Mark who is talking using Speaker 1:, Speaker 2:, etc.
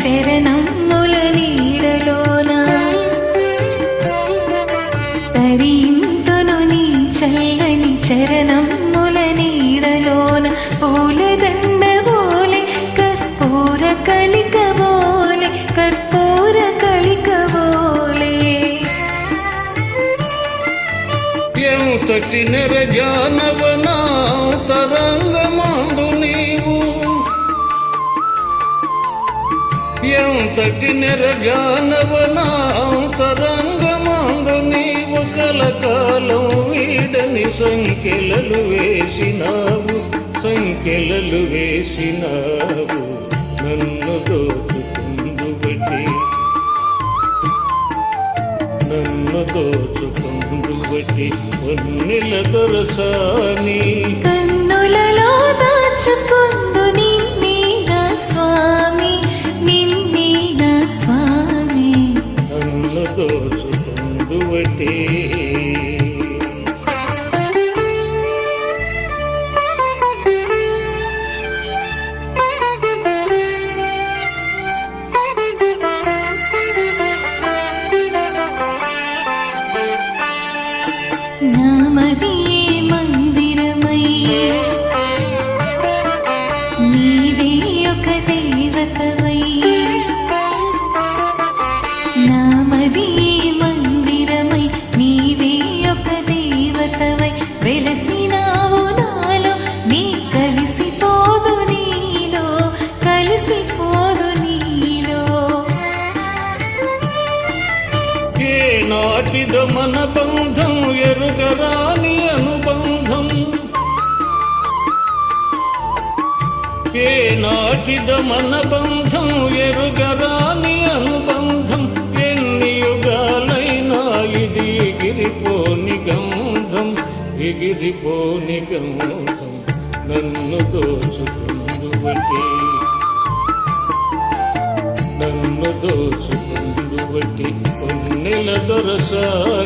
Speaker 1: చరణముల నీడలోన తరింతును నీ చల్లని చరణముల నీడలోన పూలదండ బోలే కర్పూర కలిక బోలే కర్పూర కలిక బోలే.
Speaker 2: ఎంతటి నెరజానవనా తర ఎంతటి నెరజానవనా తరంగమాందు నీవు కలకాలం వీడని సంఖ్యలలు వేసినావు. సంఖ్యలలు వేసినావు. నన్ను దోచుకుందు బట్టి నన్ను దోచుకుందు బట్టి వన్నెల దొరసాని.
Speaker 1: కన్నులలో దాచుకుందు
Speaker 2: దోచుకుందు నాటిద మన బంధం ఎరుగరాని అనుబంధం. ఏ నాటిద మన బంధం ఎరుగరాని అనుబంధం. ఎన్ని యుగాలైనా ఇది ఎగిరిపోని గంధం ఎగిరిపోని గంధం నన్ను దోచుకుందు నన్ను దోచుకుందు The dorasan